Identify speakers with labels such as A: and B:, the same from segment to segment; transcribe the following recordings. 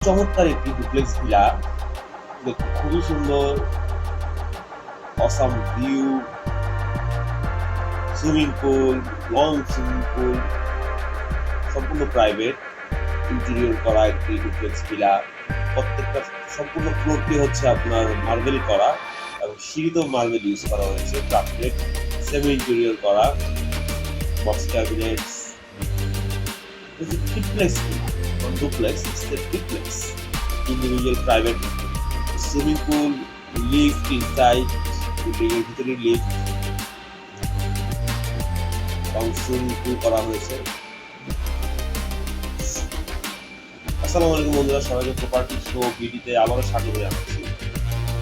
A: চমৎকার একটি duplex villa খুবই সুন্দর awesome view swimming pool long swimming pool সম্পূর্ণ প্রাইভেট ইন্টেরিয়র করা একটি ডুপ্লেক্স ভিলা প্রত্যেকটা সম্পূর্ণ ফ্লোরটি হচ্ছে আপনার মার্বেল করা এবং সিঁড়িতেও মার্বেল ইউজ করা হয়েছে। ড্রাফটেড সেমি ইন্টেরিয়র করা। Box cabinets triplex duplex it's a triplex individual private swimming pool lift inside বিল্ডিংয়ের ভিতরে লিফট এবং পুল করা হয়েছে। আসসালামু আলাইকুম বন্ধুরা সবাইকে প্রপার্টি শো বিডিতে আবারও স্বাগত জানাচ্ছি।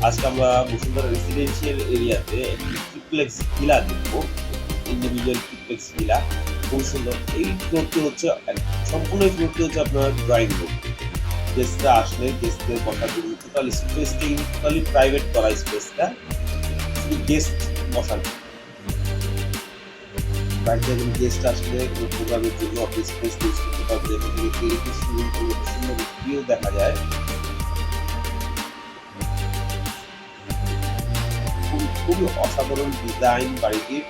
A: আজকে আমরা বসুন্ধরা রেসিডেন্সিয়াল এরিয়াতে একটি ট্রিপ্লেক্স ভিলা দেখব। ইন্ডিভিজুয়াল ট্রিপ্লেক্স ভিলা খুব সুন্দর। এই ফ্লোরটি হচ্ছে সম্পূর্ণ ফ্লোরটি হচ্ছে আপনার ড্রয়িং রুম গেস্টরা আসলে গেস্টদের বসার জন্য টোটাল স্পেসটি টোটালি প্রাইভেট করা স্পেসটা শুধু গেস্ট বসার বাড়িতে যখন গেস্ট আসলে প্রোগ্রামের জন্য অফিস স্পেস ইউজ করতে পারবে এবং সুইমিং পুল সুন্দর ভিউ দেখা যায়। খুবই অসাধারণ ডিজাইন বাড়িটির।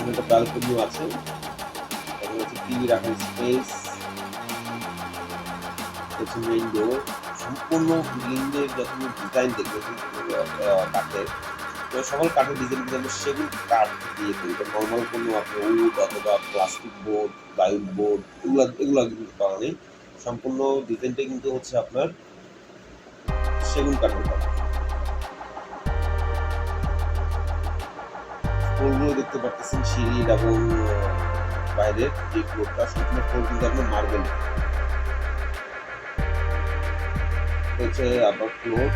A: সামনে একটা ব্যালকনিও আছে। এবং হচ্ছে টিভি রাখার স্পেস হচ্ছে সম্পূর্ণ বিল্ডিংয়ের যত ডিজাইন দেখবে কাঠের। তো সকল কাঠের ডিজাইন কিন্তু আমরা সেগুন কাঠ দিয়ে তৈরি নর্মাল কোনো আপনার উড অথবা প্লাস্টিক বোর্ড প্লাইউড বোর্ড এগুলো এগুলো কিন্তু করা নেই সম্পূর্ণ ডিজাইনটা কিন্তু হচ্ছে আপনার সেগুন কাঠের করা ফ্লোরগুলো দেখতে পাচ্ছেন সিঁড়ি এবং বাইরের যে ফ্লোরটা সম্পূর্ণ ফ্লোর কিন্তু আপনার মার্বেল। হচ্ছে আবার ফ্লোর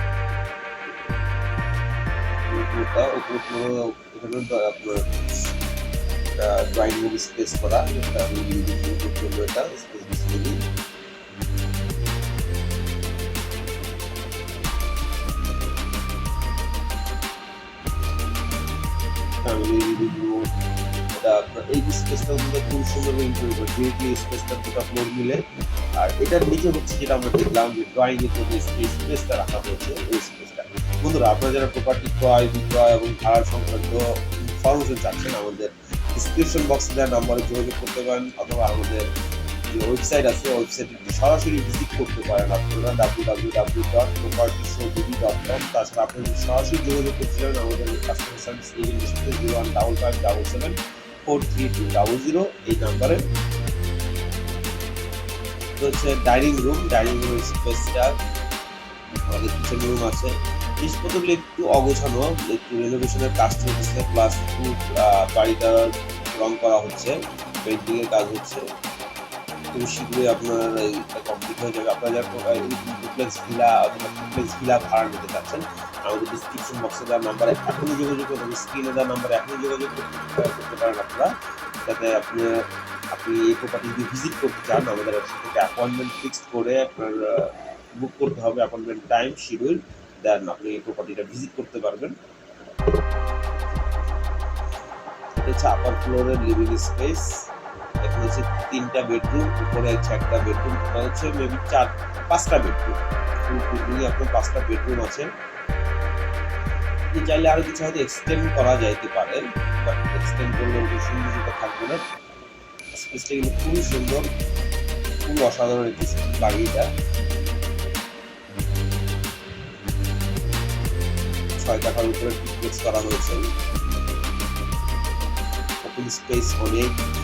A: ফ্লোরটা উপর ফ্লোর এখানে আপনার ড্রয়িং রুম স্পেস করা লিভিং রুমের এটা স্পেস বেসিক্যালি এই কিন্তু খুব করে স্পেসটা দুটো ফ্লোর মিলে। আর এটার নিচে হচ্ছে যেটা আমরা দেখলাম যে ড্রয়িং এর যে স্পেসটা রাখা হয়েছে, এই স্পেসটা বন্ধুরা, আপনারা যারা প্রপার্টি ক্রয়, বিক্রয় এবং ভাড়ার সংক্রান্ত ইনফরমেশন চাচ্ছেন, আমাদের ডিসক্রিপশন বক্সে দেওয়া নাম্বারে যোগাযোগ করতে পারেন, অথবা আমাদের ওয়েবসাইট আছে ওয়েবসাইটে সরাসরি ভিজিট করতে পারেন আপনারা W W W dot property show BD dot com তাছাড়া আপনি সরাসরি যোগাযোগ করতে চান, আমাদের কাস্টমার সার্ভিস এজেন্টের সাথে zero one double five double seven four three two double zero এই নাম্বারে। হচ্ছে ডাইনিং রুম ডাইনিং রুম স্পেসটা আমাদের কিচেন রুম আছে। জিনিসপত্রগুলো একটু অগোছানো, একটু রেনোভেশনের কাজ চলতেছে প্লাস বাড়িটা রং করা হচ্ছে পেন্টিং এর কাজ হচ্ছে। খুব শীঘ্রই আপনার কমপ্লিট হয়ে যাবে। আপনারা যারা ডুপ্লেক্স ভিলা অথবা ডুপ্লেক্স ভিলা ভাড়া নিতে চাচ্ছেন, আমাদের ডিসক্রিপশন বক্সে দেওয়ার নাম্বারে এখনই যোগাযোগ করতে স্ক্রিনে দেওয়ার নাম্বারে এখনই যোগাযোগ করতে পারেন আপনারা। যাতে আপনি আপনি এই প্রপার্টি যদি ভিজিট করতে চান, আমাদের সাথে অ্যাপয়েন্টমেন্ট ফিক্সড করে আপনার বুক করতে হবে অ্যাপয়েন্টমেন্ট টাইম শিডিউল দেন আপনি এই প্রপার্টিটা ভিজিট করতে পারবেন। এটা আপার ফ্লোরের লিভিং স্পেস হচ্ছে তিনটা বেডরুম, উপরে হচ্ছে একটা বেডরুম হচ্ছে মেবি চার, পাঁচটা বেডরুম। ফুল আপনার পাঁচটা বেডরুম আছে। আপনি চাইলে আরও কিছু হয়তো এক্সটেন্ড করা যাইতে পারে বাট এক্সটেন্ড করলে ওই সৌন্দর্যটা থাকবে না। স্পেসটা কিন্তু খুবই সুন্দর, খুব অসাধারণ একটি বাড়িটা। ছয় কাঠার উপরে করা হয়েছে ওপেন স্পেস অনেক। অন-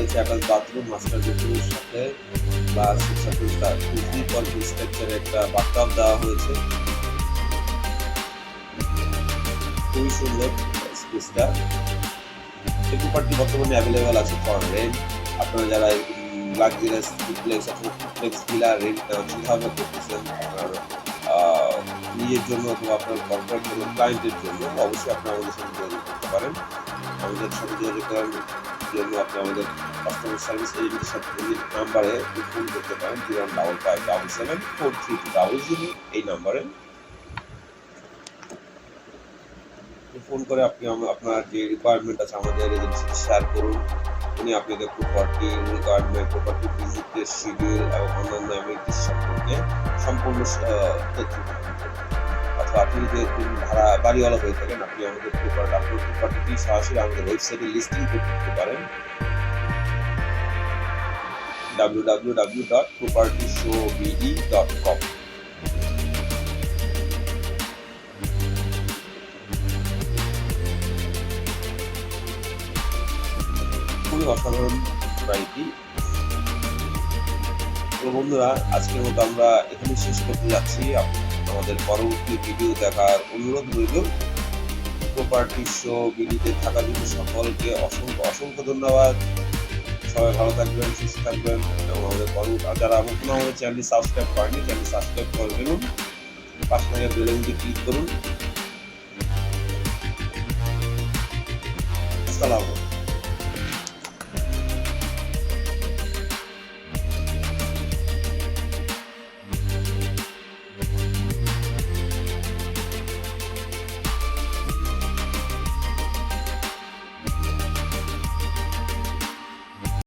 A: হচ্ছে অ্যাটাচ বাথরুম মাস্টার বেডরুমের সাথে প্লাস সাথে পর স্ট্রাকচারে একটা বাথটাব দেওয়া হয়েছে। খুবই সুন্দর স্পেসটা এই প্রপার্টি বর্তমানে অ্যাভেলেবেল আছে ফর রেন্ট আপনারা যারা লাক্সারিয়াস ডুপ্লেক্স অথবা ডুপ্লেক্স ভিলা রেন্ট যেভাবে করতেছেন, আপনার নিজের জন্য অথবা আপনার কর্পোরেট কোনো ক্লায়েন্টের জন্য অবশ্যই আপনি আমাদের সাথে যোগাযোগ করতে পারেন। আমাদের সাথে যোগাযোগ করার জন্য আপনি আমাদের কাস্টমার সার্ভিস এজেন্টের সাথে নাম্বারে ফোন করতে পারেন zero double five double seven four three two double zero এই নাম্বারে ফোন করে আপনি আপনার যে রিকোয়ারমেন্ট আছে আমাদের এজেন্সিতে শেয়ার করুন। উনি আপনাদের প্রপার্টি রিকোয়ারমেন্ট প্রপার্টি ভিজিটের শিডিউল এবং অন্যান্য অ্যামিনিটিস সম্পর্কে সম্পূর্ণ তথ্য আপনি যদি ভাড়া, বাড়িওয়ালা হয়ে থাকেন, আপনি আমাদের প্রপার্টি আপনার প্রপার্টিটি সরাসরি আমাদের ওয়েবসাইটে লিস্টিং করতে পারেন। www.propertyshowbd.com খুবই অসাধারণ বাড়িটি তো বন্ধুরা, আজকের মতো আমরা এখানে শেষ করতে যাচ্ছি। আমাদের পরবর্তী ভিডিও দেখার অনুরোধ রইল। প্রপার্টি শো বিডিতে থাকার জন্য সকলকে অসংখ্য অসংখ্য ধন্যবাদ। সবাই ভালো থাকবেন, সুস্থ থাকবেন। এবং আমাদের পরবর্তী যারা এখনও আমাদের চ্যানেলটি সাবস্ক্রাইব করেনি চ্যানেল সাবস্ক্রাইব করে ফেলুন। পাশে থাকা বেলুনটি ক্লিক করুন। আসসালামু আলাইকুম।